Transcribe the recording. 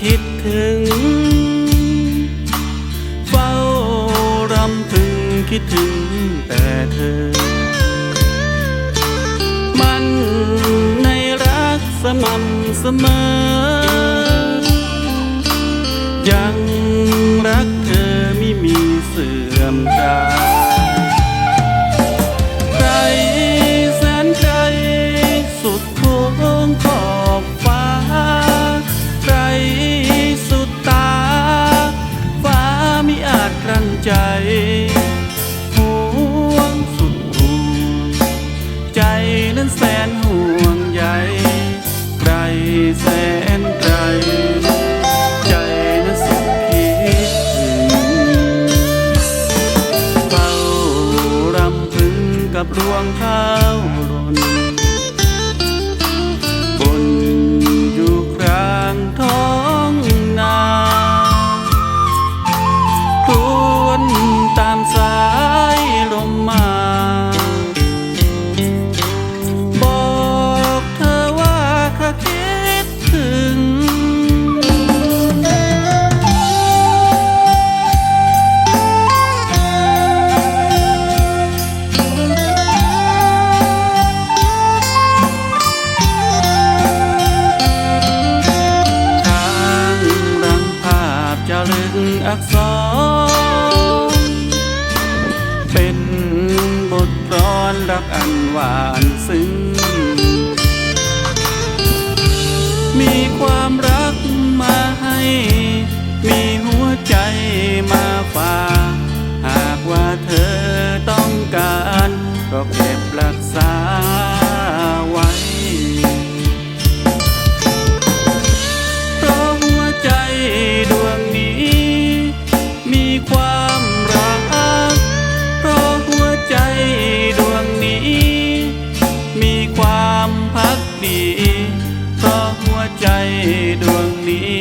คิดถึง เฝ้ารำพึงคิดถึงแต่เธอ มันในรักสม่ำเสมอยัง ใจห่วงสุดห่วงใจนั้นแสนห่วงใยไกลแสนไกล ใจนั้นสุดคิดถึงเฝ้ารำพึงกับรวงข้าวหล่น พจะลึกอักษร เป็นบทกลอนรักอันหวานซึ้ง มีความรักมาให้ มีหัวใจมาฝากหากว่าเธอต้องการ ก็เก็บรักษา ใจดวงนี้